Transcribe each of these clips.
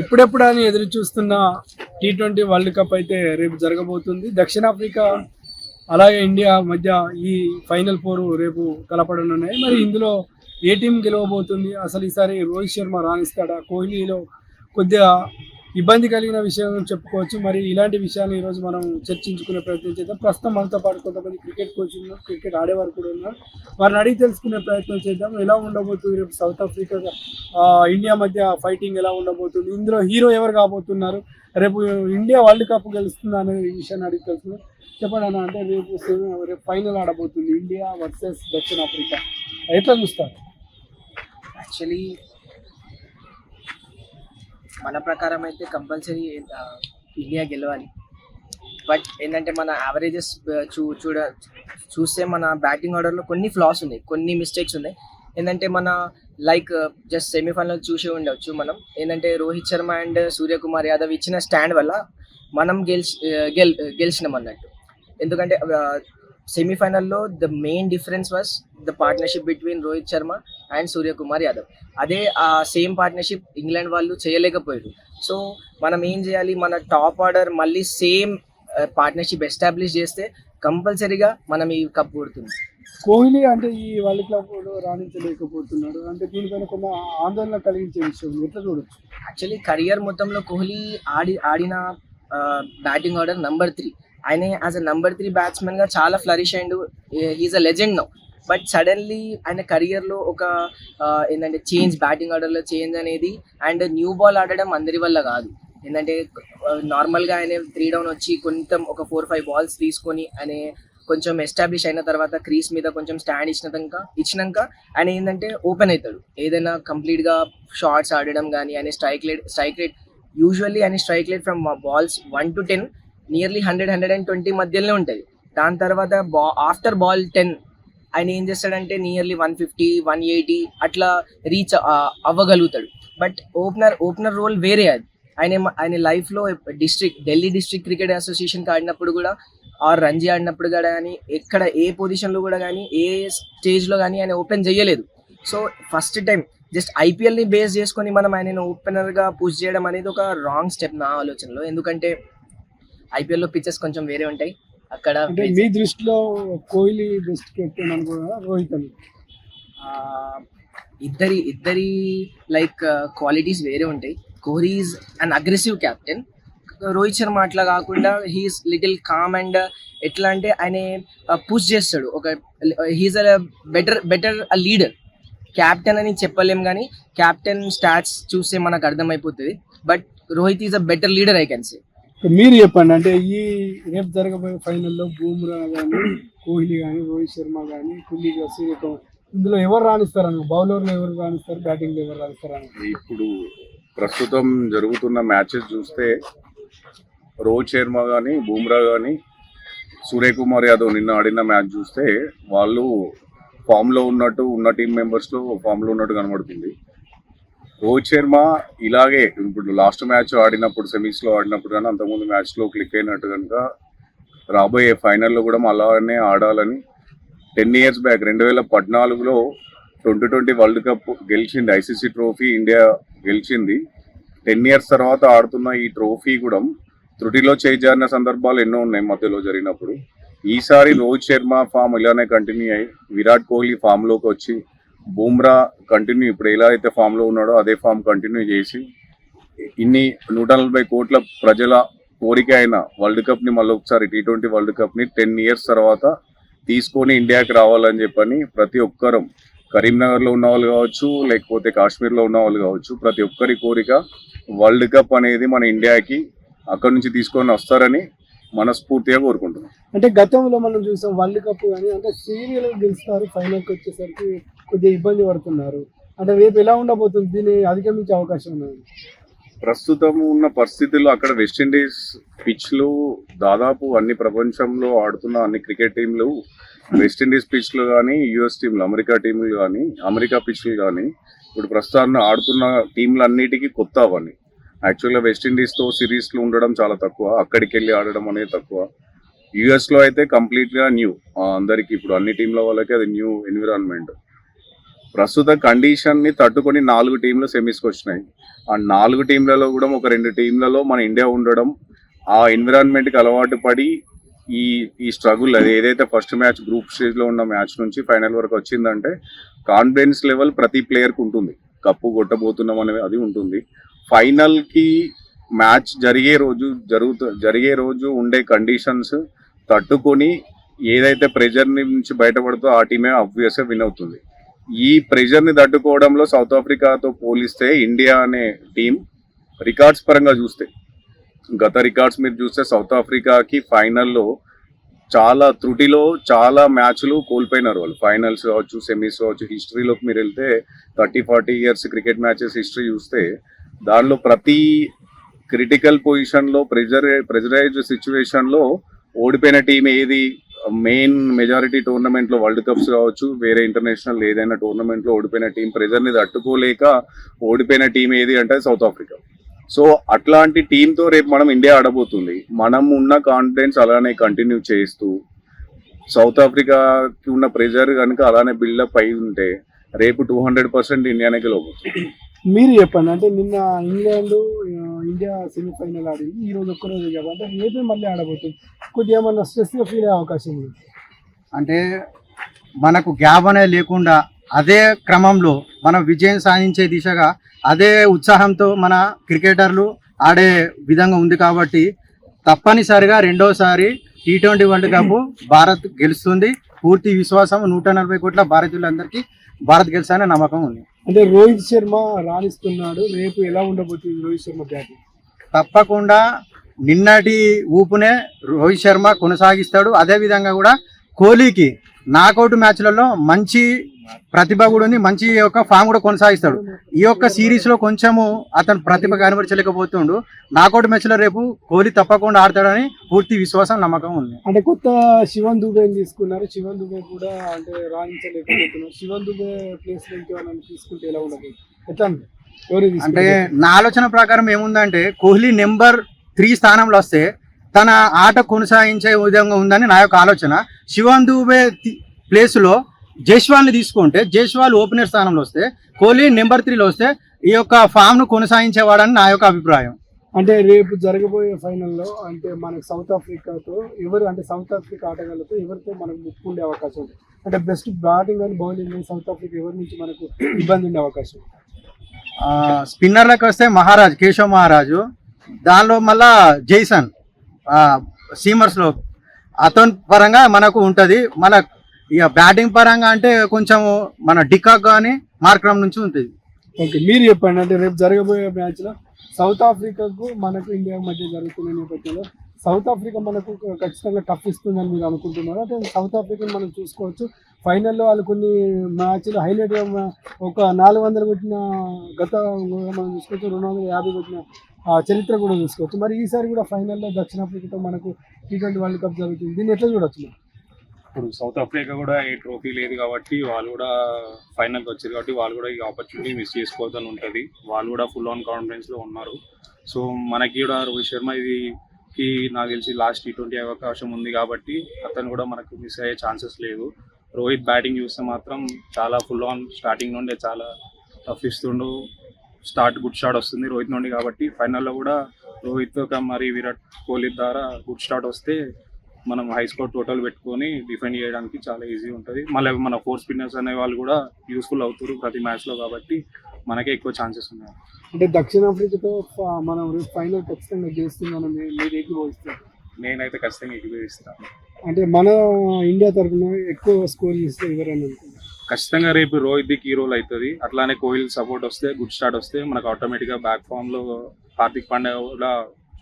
ఇప్పుడెప్పుడు అని ఎదురు చూస్తున్న టీ ట్వంటీ వరల్డ్ కప్ అయితే రేపు జరగబోతుంది. దక్షిణాఫ్రికా అలాగే ఇండియా మధ్య ఈ ఫైనల్ ఫోర్ రేపు కలపడనున్నాయి. మరి ఇందులో ఏ టీం గెలవబోతుంది? అసలు ఈసారి రోహిత్ శర్మ రాణిస్తాడా? కోహ్లీలో కొద్దిగా ఇబ్బంది కలిగిన విషయం చెప్పుకోవచ్చు. మరి ఇలాంటి విషయాన్ని ఈరోజు మనం చర్చించుకునే ప్రయత్నం చేద్దాం. ప్రస్తుతం మనతో పాటు కొంతమంది క్రికెట్ కోచ్ ఉన్నారు క్రికెట్ ఆడేవారు కూడా ఉన్నారు. వారిని అడిగి తెలుసుకునే ప్రయత్నం చేద్దాం. ఎలా ఉండబోతుంది రేపు సౌత్ ఆఫ్రికా ఇండియా మధ్య ఫైటింగ్ ఎలా ఉండబోతుంది? ఇందులో హీరో ఎవరు కాబోతున్నారు? రేపు ఇండియా వరల్డ్ కప్ గెలుస్తుందా అనే విషయాన్ని అడిగి తెలుసుకుందాం చెప్పండి అన్న. అంటే రేపు రేపు ఫైనల్ ఆడబోతుంది. ఇండియా వర్సెస్ దక్షిణాఫ్రికా ఎట్లా చూస్తారు? యాక్చువల్లీ మన ప్రకారం అయితే కంపల్సరీ ఇండియా గెలవాలి. బట్ ఏంటంటే మన యావరేజెస్ చూ చూడ చూస్తే మన బ్యాటింగ్ ఆర్డర్లో కొన్ని ఫ్లాస్ ఉన్నాయి కొన్ని మిస్టేక్స్ ఉన్నాయి. ఏంటంటే మన లైక్ జస్ట్ సెమీఫైనల్ చూసి ఉండవచ్చు మనం. ఏంటంటే రోహిత్ శర్మ అండ్ సూర్యకుమార్ యాదవ్ ఇచ్చిన స్టాండ్ వల్ల మనం గెలిచి గెల్ గెలిచినాం అన్నట్టు. ఎందుకంటే సెమీఫైనల్లో the main difference was the partnership between Rohit Sharma and Suryakumar Yadav. అదే ఆ సేమ్ పార్ట్నర్షిప్ ఇంగ్లాండ్ వాళ్ళు చేయలేకపోయారు. సో మనం ఏం చేయాలి? మన టాప్ ఆర్డర్ మళ్ళీ సేమ్ పార్ట్నర్షిప్ ఎస్టాబ్లిష్ చేస్తే కంపల్సరీగా మనం ఈ కప్ కొడుతుంది కోహ్లీ అంటే ఈ వరల్డ్ కప్లో రాణించలేకపోతున్నాడు. అంటే దీనిపైన కొన్ని ఆందోళన కలిగించే విషయం ఎట్లా చూడొచ్చు? యాక్చువల్లీ కెరియర్ మొత్తంలో కోహ్లీ ఆడి ఆడిన బ్యాటింగ్ ఆర్డర్ నంబర్ త్రీ. ఆయన యాజ్ అ నంబర్ త్రీ బ్యాట్స్మెన్గా చాలా ఫ్లరిష్ అయిండు he's a legend now but suddenly ఆయన కెరియర్లో ఒక ఏంటంటే చేంజ్ బ్యాటింగ్ ఆర్డర్లో చేంజ్ అనేది అండ్ న్యూ బాల్ ఆడడం అందరి వల్ల కాదు. ఏంటంటే నార్మల్గా ఆయన త్రీ డౌన్ వచ్చి కొంచెం ఒక ఫోర్ ఫైవ్ బాల్స్ తీసుకొని ఆయన కొంచెం ఎస్టాబ్లిష్ అయిన తర్వాత క్రీస్ మీద కొంచెం స్టాండ్ ఇచ్చినాక ఇచ్చినాక ఆయన ఏంటంటే ఓపెన్ అవుతాడు. ఏదైనా కంప్లీట్గా షార్ట్స్ ఆడడం కానీ ఆయన strike rate strike rate usually ఆయన strike rate from balls one to ten nearly hundred hundred and twenty మధ్యలోనే ఉంటుంది దాని తర్వాత బా ఆఫ్టర్ బాల్ టెన్ ఆయన ఏం చేస్తాడంటే nearly one fifty one eighty అట్లా రీచ్ అవ్వగలుగుతాడు. బట్ ఓపెనర్ ఓపెనర్ రోల్ వేరే అది. ఆయన ఆయన లైఫ్లో డిస్ట్రిక్ట్ ఢిల్లీ డిస్ట్రిక్ట్ క్రికెట్ అసోసియేషన్కి ఆడినప్పుడు కూడా ఆర్ రంజీ ఆడినప్పుడు కూడా కానీ ఎక్కడ ఏ పొజిషన్లో కూడా కానీ ఏ స్టేజ్లో కానీ ఆయన ఓపెన్ చేయలేదు. సో ఫస్ట్ టైం జస్ట్ ఐపీఎల్ని బేస్ చేసుకొని మనం ఆయన ఓపెనర్గా పుష్ చేయడం అనేది ఒక రాంగ్ స్టెప్ నా ఆలోచనలో. ఎందుకంటే ఐపీఎల్లో పిచ్చెస్ కొంచెం వేరే ఉంటాయి. అక్కడ అంటే మీ దృష్టిలో కోహ్లీ బెస్ట్ కెప్టెన్ అనుకున్నారా రోహిత్ అని? ఇద్దరి ఇద్దరి లైక్ క్వాలిటీస్ వేరే ఉంటాయి. Kohli is an aggressive captain Rohit Sharma అట్లా కాకుండా హీఈస్ లిటిల్ కామ్ అండ్ ఎట్లా అంటే ఆయన పుష్ చేస్తాడు. ఒక he's a better better a leader captain అని చెప్పలేం కానీ క్యాప్టెన్ స్టాట్స్ చూస్తే మనకు అర్థమైపోతుంది. But Rohit is a better leader I can say మీరు చెప్పండి అంటే ఈ రేపు జరగబోయే ఫైనల్లో బూమ్రా కానీ కోహ్లీ కానీ రోహిత్ శర్మ కానీ కుల్లీ సూర్యకుమార్ ఇందులో ఎవరు రాణిస్తారు బౌలర్లు ఎవరు రాణిస్తారు బ్యాటింగ్ ఎవరు రాణిస్తారని? ఇప్పుడు ప్రస్తుతం జరుగుతున్న మ్యాచెస్ చూస్తే రోహిత్ శర్మ కానీ బూమ్రా కానీ సూర్యకుమార్ యాదవ్ నిన్న ఆడిన మ్యాచ్ చూస్తే వాళ్ళు ఫామ్లో ఉన్నట్టు ఉన్న టీం మెంబర్స్లో ఫామ్లో ఉన్నట్టు కనబడుతుంది. రోహిత్ శర్మ ఇలాగే ఇప్పుడు లాస్ట్ మ్యాచ్ ఆడినప్పుడు సెమీస్లో ఆడినప్పుడు కానీ అంతకుముందు మ్యాచ్లో క్లిక్ అయినట్టు కనుక రాబోయే ఫైనల్లో కూడా అలానే ఆడాలని టెన్ ఇయర్స్ బ్యాక్ రెండు వేల పద్నాలుగులో ట్వంటీ ట్వంటీ వరల్డ్ కప్ గెలిచింది ఐసీసీ ట్రోఫీ ఇండియా గెలిచింది. టెన్ ఇయర్స్ తర్వాత ఆడుతున్న ఈ ట్రోఫీ కూడా త్రుటిలో చేజారిన సందర్భాలు ఎన్నో ఉన్నాయి మధ్యలో జరిగినప్పుడు. ఈసారి రోహిత్ శర్మ ఫామ్ ఇలానే కంటిన్యూ అయ్యి విరాట్ కోహ్లీ ఫామ్లోకి వచ్చి బూమ్రా కంటిన్యూ ఇప్పుడు ఎలా అయితే ఫామ్లో ఉన్నాడో అదే ఫామ్ కంటిన్యూ చేసి ఇన్ని నూట నలభై కోట్ల ప్రజల కోరిక అయిన వరల్డ్ కప్ని మళ్ళీ ఒకసారి టీ ట్వంటీ వరల్డ్ కప్ని టెన్ ఇయర్స్ తర్వాత తీసుకొని ఇండియాకి రావాలని చెప్పని ప్రతి ఒక్కరం కరీంనగర్లో ఉన్న వాళ్ళు కావచ్చు లేకపోతే కాశ్మీర్లో ఉన్న వాళ్ళు కావచ్చు ప్రతి ఒక్కరి కోరిక వరల్డ్ కప్ అనేది మన ఇండియాకి అక్కడ నుంచి తీసుకొని వస్తారని మనస్ఫూర్తిగా కోరుకుంటున్నాం. అంటే గతంలో మనం చూసాం వరల్డ్ కప్ కానీ అంటే సీరియల్ గెలుస్తారు ఫైనల్కి వచ్చేసరికి కొద్దిగా ఇబ్బంది పడుతున్నారు. అంటే రేపు ఎలా ఉండబోతుంది? దీన్ని అధిగమించే అవకాశం ఉన్నది ప్రస్తుతం ఉన్న పరిస్థితుల్లో అక్కడ వెస్టిండీస్ పిచ్లు దాదాపు అన్ని ప్రపంచంలో ఆడుతున్న అన్ని క్రికెట్ టీంలు వెస్టిండీస్ పిచ్లు కానీ యుఎస్ టీంలు అమెరికా టీంలు కానీ అమెరికా పిచ్లు కానీ ఇప్పుడు ప్రస్తుతాన్ని ఆడుతున్న టీంలన్నిటికీ కొత్త అవన్నీ. యాక్చువల్గా వెస్టిండీస్తో సిరీస్లు ఉండడం చాలా తక్కువ అక్కడికి వెళ్ళి ఆడడం అనేది తక్కువ. యుఎస్లో అయితే కంప్లీట్గా న్యూ అందరికి ఇప్పుడు అన్ని టీంల వాళ్ళకి అది న్యూ ఎన్విరాన్మెంట్ ప్రస్తుత కండిషన్ని తట్టుకొని నాలుగు టీంలు సెమీస్కి వచ్చినాయి. ఆ నాలుగు టీంలలో కూడా ఒక రెండు టీంలలో మన ఇండియా ఉండడం ఆ ఎన్విరాన్మెంట్కి అలవాటు పడి ఈ ఈ స్ట్రగుల్ అది ఏదైతే ఫస్ట్ మ్యాచ్ గ్రూప్ స్టేజ్లో ఉన్న మ్యాచ్ నుంచి ఫైనల్ వరకు వచ్చిందంటే కాన్ఫిడెన్స్ లెవెల్ ప్రతి ప్లేయర్కి ఉంటుంది. కప్పు కొట్టబోతున్నాం అనేది అది ఉంటుంది. ఫైనల్కి మ్యాచ్ జరిగే రోజు జరుగుతూ జరిగే రోజు ఉండే కండిషన్స్ తట్టుకొని ఏదైతే ప్రెజర్ నుంచి బయటపడుతో ఆ టీమే అబ్వియస్గా విన్ అవుతుంది. ఈ ప్రెషర్ని తట్టుకోవడంలో సౌత్ ఆఫ్రికాతో పోలిస్తే ఇండియా అనే టీం రికార్డ్స్ పరంగా చూస్తే గత రికార్డ్స్ మీరు చూస్తే సౌత్ ఆఫ్రికాకి ఫైనల్లో చాలా త్రుటిలో చాలా మ్యాచ్లు కోల్పోయినారు వాళ్ళు. ఫైనల్స్ కావచ్చు సెమీస్ కావచ్చు హిస్టరీలోకి మీరు వెళ్తే thirty forty years cricket matches history చూస్తే దానిలో ప్రతి క్రిటికల్ పొజిషన్లో ప్రెజర్ ప్రెజరైజ్ సిచ్యువేషన్లో ఓడిపోయిన టీం ఏది? మెయిన్ మెజారిటీ టోర్నమెంట్లో వరల్డ్ కప్స్ కావచ్చు వేరే ఇంటర్నేషనల్ ఏదైనా టోర్నమెంట్లో ఓడిపోయిన టీం ప్రెజర్ని తట్టుకోలేక ఓడిపోయిన టీం ఏది అంటే సౌత్ ఆఫ్రికా. సో అట్లాంటి టీంతో రేపు మనం ఇండియా ఆడబోతుంది. మనం ఉన్న కాన్ఫిడెన్స్ అలానే కంటిన్యూ చేస్తూ సౌత్ ఆఫ్రికాకి ఉన్న ప్రెజర్ కనుక అలానే బిల్డప్ అయి ఉంటే రేపు టూ హండ్రెడ్ పర్సెంట్ ఇండియానే గెలవబోతుంది. మీరు చెప్పండి అంటే నిన్న ఇంగ్లాండ్ ఇండియా సెమీఫైనల్ ఆడింది. ఈ రోజు ఒక్కరోజు కాబట్టి అంటే రేపే మళ్ళీ ఆడబోతుంది. కొద్దిగా ఏమన్నా స్ట్రెస్గా ఫీల్ అయ్యే అవకాశం ఉంది. అంటే మనకు గ్యాప్ అనేది లేకుండా అదే క్రమంలో మనం విజయం సాధించే దిశగా అదే ఉత్సాహంతో మన క్రికెటర్లు ఆడే విధంగా ఉంది కాబట్టి తప్పనిసరిగా రెండోసారి T twenty world cup Bharat గెలుస్తుంది. పూర్తి విశ్వాసం నూట నలభై కోట్ల భారతీయులందరికీ భారత్ గెలుస్తానే నమ్మకం ఉంది. అంటే రోహిత్ శర్మ రాణిస్తున్నాడు. రేపు ఎలా ఉండబోతుంది రోహిత్ శర్మ బ్యాటింగ్? తప్పకుండా నిన్నటి ఊపునే రోహిత్ శర్మ కొనసాగిస్తాడు. అదే విధంగా కూడా కోహ్లీకి నాకౌట్ మ్యాచ్లలో మంచి ప్రతిభ కూడా ఉంది. మంచి యొక్క ఫామ్ కూడా కొనసాగిస్తాడు. ఈ యొక్క సిరీస్లో కొంచెము అతను ప్రతిభ కనబరచలేకపోతుండు. నాకౌట్ మ్యాచ్లో రేపు కోహ్లీ తప్పకుండా ఆడతాడని పూర్తి విశ్వాసం నమ్మకం ఉంది. అంటే కొత్త శివన్ దుబే తీసుకున్నారు. శివన్ దుబే కూడా అంటే రాణించలేకపోతున్నారు. శివన్ దుబే ప్లేస్ తీసుకుంటే ఎలా ఎట్లా? ఎవరు అంటే? నా ఆలోచన ప్రకారం ఏముందంటే కోహ్లీ నెంబర్ త్రీ స్థానంలో వస్తే తన ఆట కొనసాగించే విధంగా ఉందని నా యొక్క ఆలోచన. శివన్ దూబే ప్లేస్ లో జైస్వాల్ని తీసుకుంటే జైస్వాల్ ఓపెనర్ స్థానంలో వస్తే కోహ్లీ నెంబర్ త్రీలో వస్తే ఈ యొక్క ఫామ్ను కొనసాగించేవాడని నా యొక్క అభిప్రాయం. అంటే రేపు జరగబోయే ఫైనల్లో అంటే మనకు సౌత్ ఆఫ్రికాతో ఎవరు అంటే సౌత్ ఆఫ్రికా ఆటగాళ్ళతో ఎవరితో మనకు ముప్పు ఉండే అవకాశం ఉంది. అంటే బెస్ట్ బ్యాటింగ్ అని బౌలింగ్ అని సౌత్ ఆఫ్రికా ఎవరి నుంచి మనకు ఇబ్బంది ఉండే అవకాశం స్పిన్నర్లకు వస్తే మహారాజ్ కేశవ్ మహారాజు దానిలో మళ్ళా జైసన్ ఆ, సీమర్స్లో అతని పరంగా మనకు ఉంటది మన ఇక బ్యాటింగ్ పరంగా అంటే కొంచెం మన డికాక్ కానీ మార్క్రమ్ నుంచి ఉంటుంది. ఓకే మీరు చెప్పండి అంటే రేపు జరగబోయే మ్యాచ్లో సౌత్ ఆఫ్రికాకు మనకు ఇండియా మధ్య జరుగుతున్న నేపథ్యంలో సౌత్ ఆఫ్రికా మనకు ఖచ్చితంగా టఫ్ ఇస్తుందని మీరు అనుకుంటున్నారు? అంటే సౌత్ ఆఫ్రికా మనం చూసుకోవచ్చు ఫైనల్లో వాళ్ళు కొన్ని మ్యాచ్లు హైలైట్ ఒక నాలుగు వందలు కొట్టిన గత మనం చూసుకోవచ్చు రెండు వందల యాభై కొట్టిన ఆ, చరిత్ర కూడా చూసుకోవచ్చు. మరి ఈసారి కూడా ఫైనల్లో దక్షిణాఫ్రికాతో మనకు టీ ట్వంటీ వరల్డ్ కప్ జరుగుతుంది. దీన్ని ఎట్లా చూడొచ్చు ఇప్పుడు సౌత్ ఆఫ్రికా కూడా ఏ ట్రోఫీ లేదు కాబట్టి వాళ్ళు కూడా ఫైనల్కి వచ్చారు కాబట్టి వాళ్ళు కూడా ఈ ఆపర్చునిటీ మిస్ చేసుకోవద్దని ఉంటుంది. వాళ్ళు కూడా ఫుల్ ఆన్ కాన్ఫిడెన్స్లో ఉన్నారు. సో మనకి కూడా రోహిత్ శర్మ ఇది కి నాకు తెలిసి లాస్ట్ టీ ట్వంటీ అవకాశం ఉంది కాబట్టి అతను కూడా మనకు మిస్ అయ్యే ఛాన్సెస్ లేదు రోహిత్ బ్యాటింగ్ చూస్తే మాత్రం చాలా ఫుల్ ఆన్ స్టార్టింగ్ నుండే చాలా టఫ్ ఇస్తుండు. స్టార్ట్ గుడ్ స్టార్ట్ వస్తుంది రోహిత్ నుండి కాబట్టి ఫైనల్లో కూడా రోహిత్ ఒక మరి విరాట్ కోహ్లీ ద్వారా గుడ్ స్టార్ట్ వస్తే మనం హై స్కోర్ టోటల్ పెట్టుకొని డిఫెండ్ చేయడానికి చాలా ఈజీ ఉంటుంది. మళ్ళీ మన ఫోర్ స్పిన్నర్స్ అనే వాళ్ళు కూడా యూస్ఫుల్ అవుతారు ప్రతి మ్యాచ్లో కాబట్టి మనకే ఎక్కువ ఛాన్సెస్ ఉన్నాయి. అంటే దక్షిణాఫ్రికాతో మనం ఫైనల్ ఖచ్చితంగా గెలుస్తుందని మీరు ఏకీభవిస్తారు నేనైతే ఖచ్చితంగా ఎక్కిపిస్తాను అంటే మన ఇండియా తరఫున ఎక్కువ స్కోర్ చేస్తే ఎవరైనా ఖచ్చితంగా రేపు రోహిత్ కీ రోల్ అవుతుంది. అట్లానే కోహ్లీ సపోర్ట్ వస్తే గుడ్ స్టార్ట్ వస్తే మనకు ఆటోమేటిక్గా బ్యాక్ ఫామ్లో హార్దిక్ పాండ్యా కూడా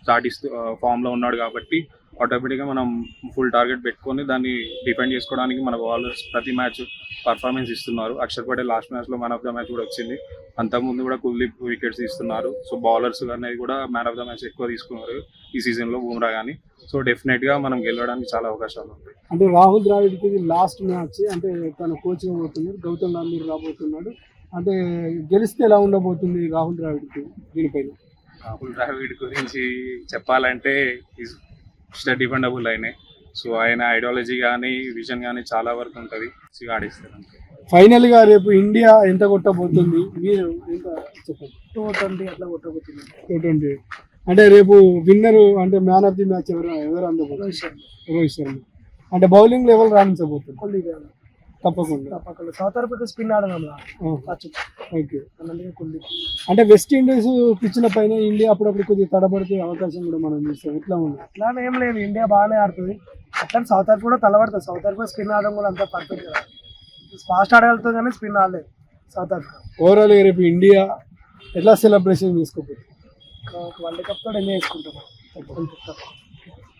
స్టార్ట్ ఇస్తూ ఫామ్లో ఉన్నాడు కాబట్టి ఆటోమేటిక్గా మనం ఫుల్ టార్గెట్ పెట్టుకొని దాన్ని డిఫెండ్ చేసుకోవడానికి మన బౌలర్స్ ప్రతి మ్యాచ్ పర్ఫార్మెన్స్ ఇస్తున్నారు. అక్షర్ పటేల్ లాస్ట్ మ్యాచ్లో మ్యాన్ ఆఫ్ ద మ్యాచ్ కూడా వచ్చింది. అంతకుముందు కూడా కుల్దీప్ వికెట్స్ ఇస్తున్నారు. సో బౌలర్స్ అనేది కూడా మ్యాన్ ఆఫ్ ద మ్యాచ్ ఎక్కువ తీసుకున్నారు ఈ సీజన్లో బూమ్రా కానీ సో డెఫినెట్గా మనం గెలవడానికి చాలా అవకాశాలు ఉంటాయి. అంటే రాహుల్ ద్రావిడ్కి ఇది లాస్ట్ మ్యాచ్ అంటే తన కోచ్ పోతున్నాడు గౌతమ్ గంభీర్ రాబోతున్నాడు. అంటే గెలిస్తే ఎలా ఉండబోతుంది రాహుల్ ద్రావిడ్కి దీనిపైన? రాహుల్ ద్రావిడ్ గురించి చెప్పాలంటే ఈజ్ డిపెండబుల్ అయినాయి సో ఆయన ఐడియాలజీ కానీ విజన్ కానీ చాలా వరకు ఉంటుంది. ఆడిస్తారు అంతే. ఫైనల్గా రేపు ఇండియా ఎంత కొట్టబోతుంది? మీరు ఎంత చెప్పండి? టూ ట్వంటీ అట్లా కొట్టబోతుంది? టూ ట్వంటీ అంటే రేపు విన్నర్ అంటే మ్యాన్ ఆఫ్ ది మ్యాచ్ ఎవరు ఎవరు అందబోతున్నారు రోహిత్ శర్మ. అంటే బౌలింగ్ లెవెల్ రాణించబోతుంది. తప్పకుండా. తప్పకుండా. సౌత్ ఆఫ్రికా స్పిన్ ఆడడం ఓకే. అందుకే కొన్ని. అంటే వెస్ట్ ఇండీస్ పిచ్చిన పైన ఇండియా అప్పుడప్పుడు కొద్దిగా తడబడితే అవకాశం కూడా మనం చూస్తాం. ఎట్లా ఉంది? అట్లానే ఏం లేదు. ఇండియా బాగానే ఆడుతుంది. అట్లా సౌత్ ఆఫ్రికా కూడా తలబడుతుంది. సౌత్ ఆఫ్రికా స్పిన్ ఆడడం కూడా అంత పర్ఫెక్ట్ కదా. ఫాస్ట్ ఆడగలుగుతుంది కానీ స్పిన్ ఆడలేదు సౌత్ ఆఫ్రికా ఓవరాల్ రేపు ఇండియా ఎట్లా సెలబ్రేషన్ చేసుకోబోతుంది? వరల్డ్ కప్ కూడా ఎంజాయ్ చేసుకుంటాం.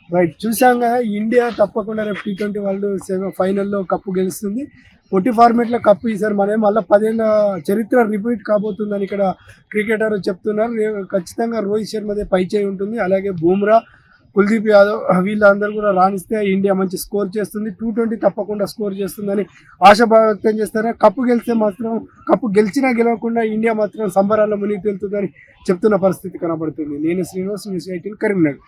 రైట్ చూసాం ఇండియా తప్పకుండా రేపు టీ ట్వంటీ వరల్డ్ ఫైనల్లో కప్పు గెలుస్తుంది. పొట్టి ఫార్మేట్లో కప్పు ఈసారి మనం మళ్ళీ పదేళ్ళ చరిత్ర రిపీట్ కాబోతుందని ఇక్కడ క్రికెటర్ చెప్తున్నారు. ఖచ్చితంగా రోహిత్ శర్మదే పై చేయి ఉంటుంది. అలాగే బూమ్రా కుల్దీప్ యాదవ్ వీళ్ళందరూ కూడా రాణిస్తే ఇండియా మంచి స్కోర్ చేస్తుంది. టూ ట్వంటీ తప్పకుండా స్కోర్ చేస్తుందని ఆశ వ్యక్తం చేస్తారు? కప్పు గెలిస్తే మాత్రం కప్పు గెలిచినా గెలవకుండా ఇండియా మాత్రం సంబరాల్లో మునిగి తేలుతుందని చెప్తున్న పరిస్థితి కనబడుతుంది. నేను శ్రీనివాస్ న్యూస్ ఎయిటీన్ కరీంనగర్.